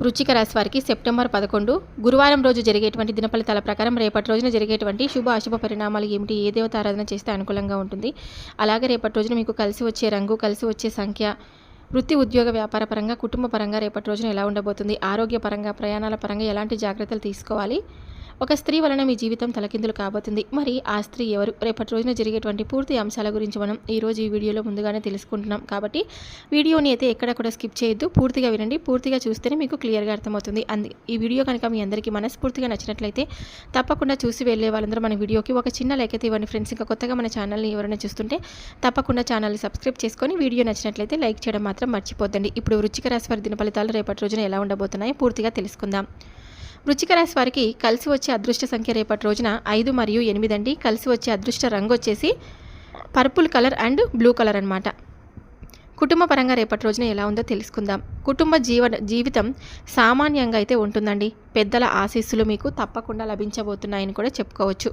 వృచ్చిక రాశి వారికి సెప్టెంబర్ పదకొండు. గురువారం రోజు జరిగేటువంటి దినఫలితాల ప్రకారం రేపటి రోజున జరిగేటువంటి శుభ అశుభ పరిణామాలు ఏమిటి? ఏ దేవత ఆరాధన చేస్తే అనుకూలంగా ఉంటుంది? అలాగే రేపటి రోజున మీకు కలిసి వచ్చే రంగు కలిసి వచ్చే సంఖ్య వృత్తి ఉద్యోగ వ్యాపార పరంగా కుటుంబ పరంగా రేపటి రోజున ఎలా ఉండబోతుంది? ఆరోగ్యపరంగా ప్రయాణాల పరంగా ఎలాంటి జాగ్రత్తలు తీసుకోవాలి? ఒక స్త్రీ వలన మీ జీవితం తలకిందులు కాబోతుంది. మరి ఆ స్త్రీ ఎవరు? రేపటి రోజున జరిగేటువంటి పూర్తి అంశాల గురించి మనం ఈరోజు ఈ వీడియోలో ముందుగానే తెలుసుకుంటున్నాం. కాబట్టి వీడియోని అయితే ఎక్కడ కూడా స్కిప్ చేయొద్దు. పూర్తిగా వినండి. పూర్తిగా చూస్తేనే మీకు క్లియర్గా అర్థమవుతుంది. అంది ఈ వీడియో కనుక మీ అందరికీ మనస్ఫూర్తిగా నచ్చినట్లయితే తప్పకుండా చూసి వెళ్ళే వాళ్ళందరూ మన వీడియోకి ఒక చిన్న లైక్ అయితే ఇవ్వండి ఫ్రెండ్స్. ఇంకా కొత్తగా మన ఛానల్ని ఎవరైనా చూస్తుంటే తప్పకుండా ఛానల్ని సబ్స్క్రైబ్ చేసుకొని వీడియో నచ్చినట్లయితే లైక్ చేయడం మాత్రం మర్చిపోద్దండి. ఇప్పుడు వృచ్చిక రాశి వారి దిన ఫలితాలు రేపటి రోజున ఎలా ఉండబోతున్నాయో పూర్తిగా తెలుసుకుందాం. వృచ్చిక రాశి వారికి కలిసి వచ్చే అదృష్ట సంఖ్య రేపటి రోజున ఐదు మరియు ఎనిమిది అండి. కలిసి వచ్చే అదృష్ట రంగు వచ్చేసి purple colour and blue colour అన్నమాట. కుటుంబ పరంగా రేపటి రోజున ఎలా ఉందో తెలుసుకుందాం. కుటుంబ జీవ జీవితం సామాన్యంగా అయితే ఉంటుందండి. పెద్దల ఆశీస్సులు మీకు తప్పకుండా లభించబోతున్నాయని కూడా చెప్పుకోవచ్చు.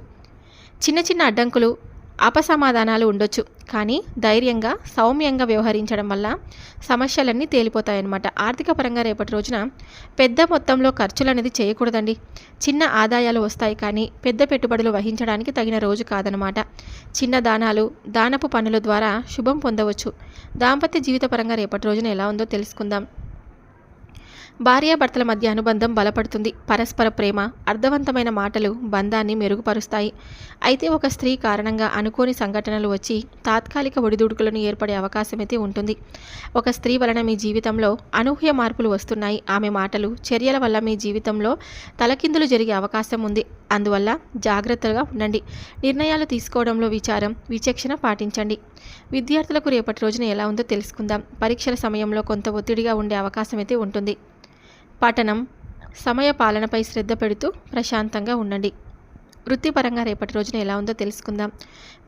చిన్న చిన్న అడ్డంకులు అపసమాధానాలు ఉండొచ్చు. కానీ ధైర్యంగా సౌమ్యంగా వ్యవహరించడం వల్ల సమస్యలన్నీ తేలిపోతాయన్నమాట. ఆర్థిక పరంగా రేపటి రోజున పెద్ద మొత్తంలో ఖర్చులు అనేది చేయకూడదండి. చిన్న ఆదాయాలు వస్తాయి కానీ పెద్ద పెట్టుబడులు వహించడానికి తగిన రోజు కాదనమాట చిన్న దానాలు దానపు పనుల ద్వారా శుభం పొందవచ్చు. దాంపత్య జీవిత పరంగా రేపటి రోజున ఎలా ఉందో తెలుసుకుందాం. భార్యాభర్తల మధ్య అనుబంధం బలపడుతుంది. పరస్పర ప్రేమ అర్థవంతమైన మాటలు బంధాన్ని మెరుగుపరుస్తాయి. అయితే ఒక స్త్రీ కారణంగా అనుకోని సంఘటనలు వచ్చి తాత్కాలిక ఒడిదుడుకులను ఏర్పడే అవకాశం అయితే ఉంటుంది. ఒక స్త్రీ వలన మీ జీవితంలో అనూహ్య మార్పులు వస్తున్నాయి. ఆమె మాటలు చర్యల వల్ల మీ జీవితంలో తలకిందులు జరిగే అవకాశం ఉంది. అందువల్ల జాగ్రత్తగా ఉండండి. నిర్ణయాలు తీసుకోవడంలో విచారం విచక్షణ పాటించండి. విద్యార్థులకు రేపటి రోజున ఎలా ఉందో తెలుసుకుందాం. పరీక్షల సమయంలో కొంత ఒత్తిడిగా ఉండే అవకాశం అయితే ఉంటుంది. పఠనం. సమయ పాలనపై శ్రద్ధ పెడుతూ ప్రశాంతంగా ఉండండి. వృత్తిపరంగా రేపటి రోజున ఎలా ఉందో తెలుసుకుందాం.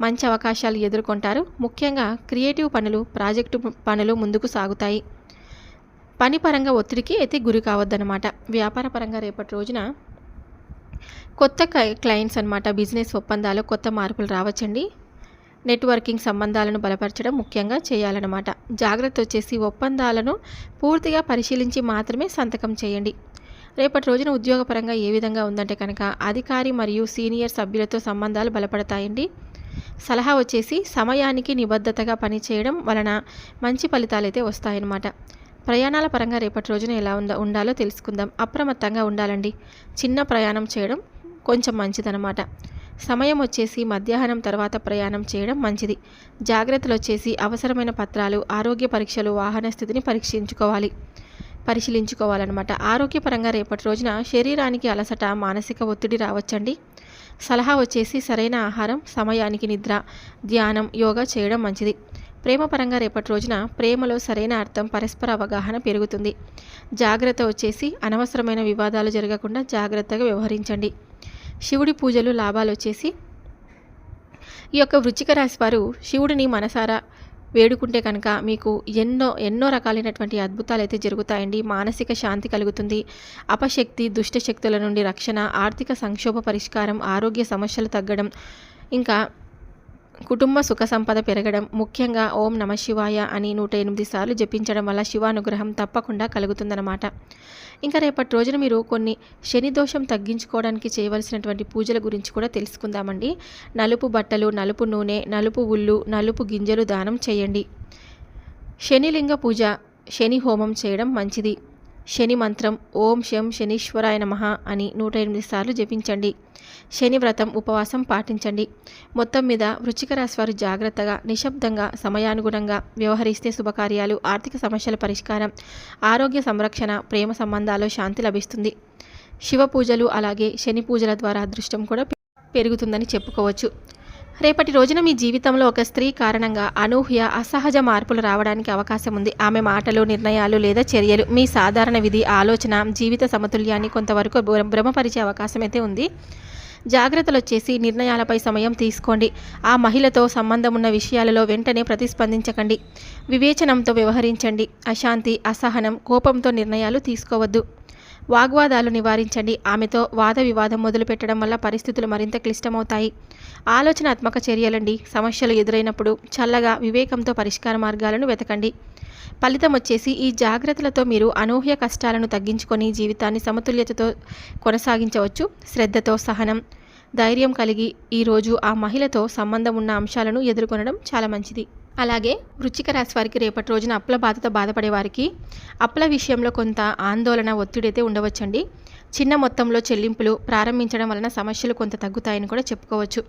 మంచి అవకాశాలు ఎదుర్కొంటారు. ముఖ్యంగా క్రియేటివ్ పనులు ప్రాజెక్టు పనులు ముందుకు సాగుతాయి. పని పరంగా ఒత్తిడికి అయితే గురి కావద్దనమాట వ్యాపార పరంగా రేపటి రోజున కొత్త క్లయింట్స్ అనమాట బిజినెస్ ఒప్పందాలు కొత్త మార్పులు రావచ్చండి. నెట్వర్కింగ్ సంబంధాలను బలపరచడం ముఖ్యంగా చేయాలన్నమాట. జాగ్రత్త వచ్చేసి ఒప్పందాలను పూర్తిగా పరిశీలించి మాత్రమే సంతకం చేయండి. రేపటి రోజున ఉద్యోగపరంగా ఏ విధంగా ఉందంటే కనుక అధికారి మరియు సీనియర్ సభ్యులతో సంబంధాలు బలపడతాయండి. సలహా వచ్చేసి సమయానికి నిబద్ధతగా పనిచేయడం వలన మంచి ఫలితాలు అయితే వస్తాయన్నమాట. ప్రయాణాల పరంగా రేపటి రోజున ఎలా ఉందా ఉండాలో తెలుసుకుందాం. అప్రమత్తంగా ఉండాలండి. చిన్న ప్రయాణం చేయడం కొంచెం మంచిదన్నమాట. సమయం వచ్చేసి మధ్యాహ్నం తర్వాత ప్రయాణం చేయడం మంచిది. జాగ్రత్తలు వచ్చేసి అవసరమైన పత్రాలు ఆరోగ్య పరీక్షలు వాహన స్థితిని పరీక్షించుకోవాలి. పరిశీలించుకోవాలన్నమాట. ఆరోగ్యపరంగా రేపటి రోజున శరీరానికి అలసట మానసిక ఒత్తిడి రావచ్చండి. సలహా వచ్చేసి సరైన ఆహారం సమయానికి నిద్ర ధ్యానం యోగా చేయడం మంచిది. ప్రేమపరంగా రేపటి రోజున ప్రేమలో సరైన అర్థం పరస్పర అవగాహన పెరుగుతుంది. జాగ్రత్త వచ్చేసి అనవసరమైన వివాదాలు జరగకుండా జాగ్రత్తగా వ్యవహరించండి. శివుడి పూజలు లాభాలు వచ్చేసి ఈ యొక్క వృచ్చిక రాశి వారు శివుడిని మనసారా వేడుకుంటే కనుక మీకు ఎన్నో ఎన్నో రకాలైనటువంటి అద్భుతాలు అయితే జరుగుతాయండి. మానసిక శాంతి కలుగుతుంది. అపశక్తి దుష్ట శక్తుల నుండి రక్షణ ఆర్థిక సంక్షోభ పరిష్కారం ఆరోగ్య సమస్యలు తగ్గడం ఇంకా కుటుంబ సుఖ సంపద పెరగడం ముఖ్యంగా ఓం నమ శివాయ అని నూట ఎనిమిది సార్లు జపించడం వల్ల శివానుగ్రహం తప్పకుండా కలుగుతుందన్నమాట. ఇంకా రేపటి రోజున మీరు కొన్ని శని దోషం తగ్గించుకోవడానికి చేయవలసినటువంటి పూజల గురించి కూడా తెలుసుకుందామండి. నలుపు బట్టలు నలుపు నూనె నలుపు ఉల్లు నలుపు గింజలు దానం చేయండి. శనిలింగ పూజ శని హోమం చేయడం మంచిది. శని మంత్రం ఓం శం శనీశ్వరాయ నమ అని నూట ఎనిమిది సార్లు జపించండి. శని వ్రతం ఉపవాసం పాటించండి. మొత్తం మీద వృచ్చిక రాశి జాగ్రత్తగా నిశ్శబ్దంగా సమయానుగుణంగా వ్యవహరిస్తే శుభకార్యాలు ఆర్థిక సమస్యల పరిష్కారం ఆరోగ్య సంరక్షణ ప్రేమ సంబంధాలు శాంతి లభిస్తుంది. శివ పూజలు అలాగే శని పూజల ద్వారా అదృష్టం కూడా పెరుగుతుందని చెప్పుకోవచ్చు. రేపటి రోజున మీ జీవితంలో ఒక స్త్రీ కారణంగా అనూహ్య అసహజ మార్పులు రావడానికి అవకాశం ఉంది. ఆమె మాటలు నిర్ణయాలు లేదా చర్యలు మీ సాధారణ విధి ఆలోచన జీవిత సమతుల్యాన్ని కొంతవరకు భ్రమపరిచే అవకాశం అయితే ఉంది. జాగ్రత్తలు వచ్చేసి నిర్ణయాలపై సమయం తీసుకోండి. ఆ మహిళతో సంబంధం ఉన్న విషయాలలో వెంటనే ప్రతిస్పందించకండి. వివేచనంతో వ్యవహరించండి. అశాంతి అసహనం కోపంతో నిర్ణయాలు తీసుకోవద్దు. వాగ్వాదాలు నివారించండి. ఆమెతో వాద వివాదం మొదలుపెట్టడం వల్ల పరిస్థితులు మరింత క్లిష్టమవుతాయి. ఆలోచనాత్మక చర్యలండి. సమస్యలు ఎదురైనప్పుడు చల్లగా వివేకంతో పరిష్కార మార్గాలను వెతకండి. ఫలితం వచ్చేసి ఈ జాగ్రత్తలతో మీరు అనూహ్య కష్టాలను తగ్గించుకొని జీవితాన్ని సమతుల్యతతో కొనసాగించవచ్చు. శ్రద్ధతో సహనం ధైర్యం కలిగి ఈరోజు ఆ మహిళతో సంబంధం ఉన్న అంశాలను ఎదుర్కొనడం చాలా మంచిది. అలాగే వృచ్చిక రాశి వారికి రేపటి రోజున అప్పుల బాధతో బాధపడే వారికి అప్పుల విషయంలో కొంత ఆందోళన ఒత్తిడి అయితే ఉండవచ్చండి. చిన్న మొత్తంలో చెల్లింపులు ప్రారంభించడం వలన సమస్యలు కొంత తగ్గుతాయని కూడా చెప్పుకోవచ్చు.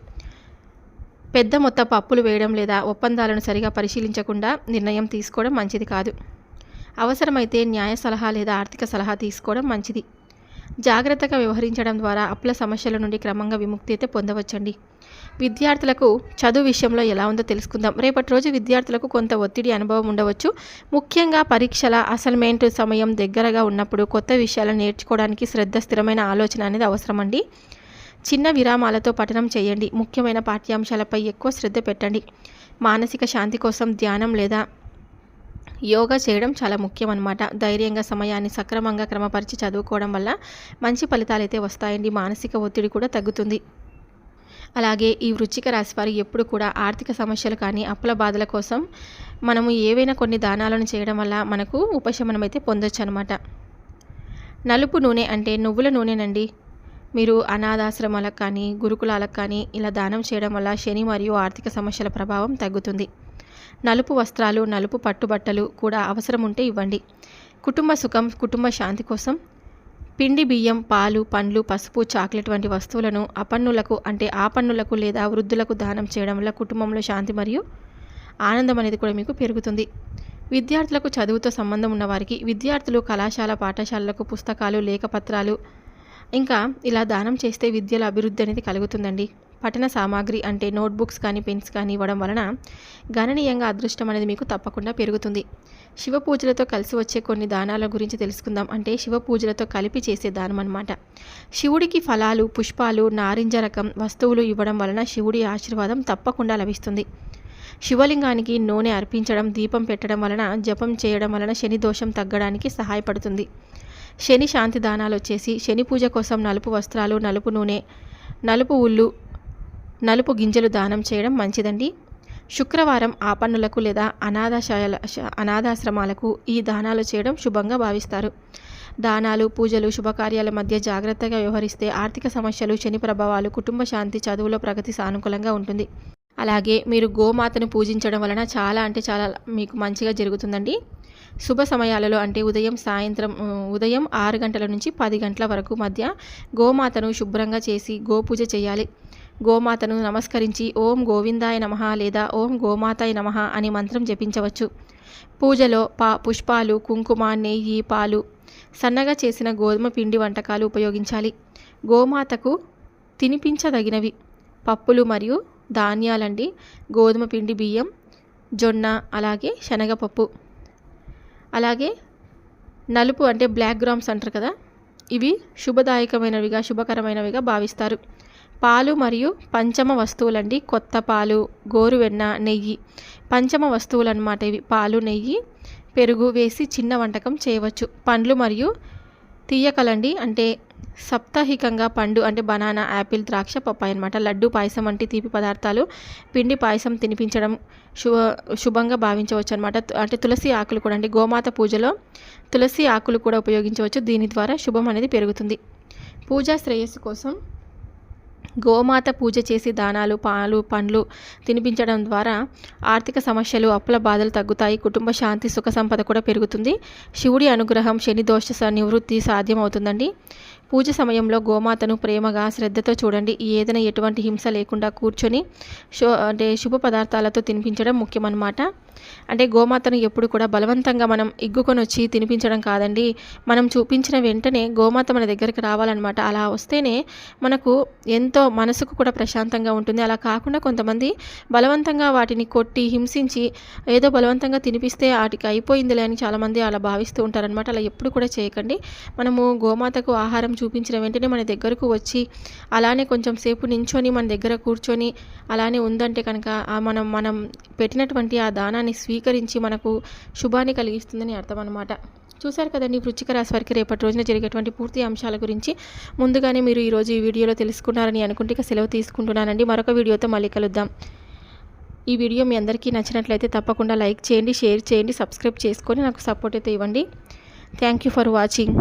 పెద్ద మొత్తపు అప్పులు వేయడం లేదా ఒప్పందాలను సరిగా పరిశీలించకుండా నిర్ణయం తీసుకోవడం మంచిది కాదు. అవసరమైతే న్యాయ సలహా లేదా ఆర్థిక సలహా తీసుకోవడం మంచిది. జాగ్రత్తగా వ్యవహరించడం ద్వారా అప్పుల సమస్యల నుండి క్రమంగా విముక్తి అయితే పొందవచ్చండి. విద్యార్థులకు చదువు విషయంలో ఎలా ఉందో తెలుసుకుందాం. రేపటి రోజు విద్యార్థులకు కొంత ఒత్తిడి అనుభవం ఉండవచ్చు. ముఖ్యంగా పరీక్షల అసైన్మెంట్ సమయం దగ్గరగా ఉన్నప్పుడు కొత్త విషయాలను నేర్చుకోవడానికి శ్రద్ధ స్థిరమైన ఆలోచన అనేది అవసరమండి. చిన్న విరామాలతో పఠనం చేయండి. ముఖ్యమైన పాఠ్యాంశాలపై ఎక్కువ శ్రద్ధ పెట్టండి. మానసిక శాంతి కోసం ధ్యానం లేదా యోగా చేయడం చాలా ముఖ్యం అనమాట ధైర్యంగా సమయాన్ని సక్రమంగా క్రమపరిచి చదువుకోవడం వల్ల మంచి ఫలితాలు అయితే వస్తాయండి. మానసిక ఒత్తిడి కూడా తగ్గుతుంది. అలాగే ఈ వృచ్చిక రాశి వారు ఎప్పుడు కూడా ఆర్థిక సమస్యలు కానీ అప్పుల బాధల కోసం మనము ఏవైనా కొన్ని దానాలను చేయడం వల్ల మనకు ఉపశమనం అయితే పొందొచ్చు అనమాట నలుపు నూనె అంటే నువ్వుల నూనెనండి. మీరు అనాథాశ్రమాలకు కానీ గురుకులాలకు కానీ ఇలా దానం చేయడం వల్ల శని మరియు ఆర్థిక సమస్యల ప్రభావం తగ్గుతుంది. నలుపు వస్త్రాలు నలుపు పట్టుబట్టలు కూడా అవసరం ఉంటే ఇవ్వండి. కుటుంబ సుఖం కుటుంబ శాంతి కోసం పిండి బియ్యం పాలు పండ్లు పసుపు చాక్లెట్ వంటి వస్తువులను అపన్నులకు అంటే ఆపన్నులకు లేదా వృద్ధులకు దానం చేయడం వల్ల కుటుంబంలో శాంతి మరియు ఆనందం అనేది కూడా మీకు పెరుగుతుంది. విద్యార్థులకు చదువుతో సంబంధం ఉన్న వారికి విద్యార్థులు కళాశాల పాఠశాలలకు పుస్తకాలు లేఖపత్రాలు ఇంకా ఇలా దానం చేస్తే విద్యల అభివృద్ధి అనేది కలుగుతుందండి. పఠన సామాగ్రి అంటే నోట్బుక్స్ కానీ పెన్స్ కానీ ఇవ్వడం వలన గణనీయంగా అదృష్టం అనేది మీకు తప్పకుండా పెరుగుతుంది. శివ పూజలతో కలిసి వచ్చే కొన్ని దానాల గురించి తెలుసుకుందాం. అంటే శివ పూజలతో కలిపి చేసే దానం అనమాట శివుడికి ఫలాలు పుష్పాలు నారింజ రకం వస్తువులు ఇవ్వడం వలన శివుడి ఆశీర్వాదం తప్పకుండా లభిస్తుంది. శివలింగానికి నూనె అర్పించడం దీపం పెట్టడం వలన జపం చేయడం వలన శని దోషం తగ్గడానికి సహాయపడుతుంది. శని శాంతి దానాలు వచ్చేసి శని పూజ కోసం నలుపు వస్త్రాలు నలుపు నూనె నలుపు ఉల్లు నలుపు గింజలు దానం చేయడం మంచిదండి. శుక్రవారం ఆపన్నులకు లేదా అనాథాశయాల అనాథాశ్రమాలకు ఈ దానాలు చేయడం శుభంగా భావిస్తారు. దానాలు పూజలు శుభకార్యాల మధ్య జాగ్రత్తగా వ్యవహరిస్తే ఆర్థిక సమస్యలు శని ప్రభావాలు కుటుంబ శాంతి చదువులో ప్రగతి సానుకూలంగా ఉంటుంది. అలాగే మీరు గోమాతను పూజించడం వలన చాలా అంటే చాలా మీకు మంచిగా జరుగుతుందండి. శుభ సమయాలలో అంటే ఉదయం సాయంత్రం ఉదయం ఆరు గంటల నుంచి పది గంటల వరకు మధ్య గోమాతను శుభ్రంగా చేసి గోపూజ చేయాలి. గోమాతను నమస్కరించి ఓం గోవిందాయ నమ లేదా ఓం గోమాతాయ నమ అని మంత్రం జపించవచ్చు. పూజలో పా పుష్పాలు కుంకుమ నెయ్యి పాలు సన్నగా చేసిన గోధుమ పిండి వంటకాలు ఉపయోగించాలి. గోమాతకు తినిపించదగినవి పప్పులు మరియు ధాన్యాలండి. గోధుమ పిండి బియ్యం జొన్న అలాగే శనగపప్పు. అలాగే నలుపు అంటే బ్లాక్ గ్రామ్స్ అంటారు కదా ఇవి శుభదాయకమైనవిగా శుభకరమైనవిగా భావిస్తారు. పాలు మరియు పంచమ వస్తువులండి. కొత్త పాలు గోరువెన్న నెయ్యి. పంచమ వస్తువులు అనమాట ఇవి. పాలు నెయ్యి పెరుగు వేసి చిన్న వంటకం చేయవచ్చు. పండ్లు మరియు తీయకలండి. అంటే సప్తాహికంగా పండు అంటే బనానా యాపిల్ ద్రాక్ష పప్పాయి అనమాట లడ్డు పాయసం వంటి తీపి పదార్థాలు పిండి పాయసం తినిపించడం శుభ శుభంగా భావించవచ్చు అనమాట అంటే తులసి ఆకులు కూడా అంటే గోమాత పూజలో తులసి ఆకులు కూడా ఉపయోగించవచ్చు. దీని ద్వారా శుభం అనేది పెరుగుతుంది. పూజా శ్రేయస్సు కోసం గోమాత పూజ చేసి దానాలు పాలు పండ్లు తినిపించడం ద్వారా ఆర్థిక సమస్యలు అప్పుల బాధలు తగ్గుతాయి కుటుంబ శాంతి సుఖ సంపద కూడా పెరుగుతుంది. శివుడి అనుగ్రహం శని దోష నివృత్తి సాధ్యమవుతుందండి. పూజ సమయంలో గోమాతను ప్రేమగా శ్రద్ధతో చూడండి. ఏదైనా ఎటువంటి హింస లేకుండా కూర్చొని అంటే శుభ పదార్థాలతో తినిపించడం ముఖ్యమన్నమాట. అంటే గోమాతను ఎప్పుడు కూడా బలవంతంగా మనం ఇగ్గుకొని వచ్చి తినిపించడం కాదండి. మనం చూపించిన వెంటనే గోమాత మన దగ్గరికి రావాలన్నమాట. అలా వస్తేనే మనకు ఎంతో మనసుకు కూడా ప్రశాంతంగా ఉంటుంది. అలా కాకుండా కొంతమంది బలవంతంగా వాటిని కొట్టి హింసించి ఏదో బలవంతంగా తినిపిస్తే వాటికి అయిపోయిందిలే అని చాలామంది అలా భావిస్తూ ఉంటారనమాట అలా ఎప్పుడు కూడా చేయకండి. మనము గోమాతకు ఆహారం చూపించిన వెంటనే మన దగ్గరకు వచ్చి అలానే కొంచెం సేపు నించొని మన దగ్గర కూర్చొని అలానే ఉందంటే కనుక మనం మనం పెట్టినటువంటి ఆ దానాన్ని స్వీకరించి మనకు శుభాన్ని కలిగిస్తుందని అర్థం అనమాట చూశారు కదండి వృచ్చిక రాశి వారికి రేపటి రోజున జరిగేటువంటి పూర్తి అంశాల గురించి. ముందుగానే మీరు ఈరోజు ఈ వీడియోలో తెలుసుకున్నారని అనుకుంటే ఇక సెలవు తీసుకుంటున్నానండి. మరొక వీడియోతో మళ్ళీ కలుద్దాం. ఈ వీడియో మీ అందరికీ నచ్చినట్లయితే తప్పకుండా లైక్ చేయండి షేర్ చేయండి సబ్స్క్రైబ్ చేసుకొని నాకు సపోర్ట్ అయితే ఇవ్వండి. Thank you for watching.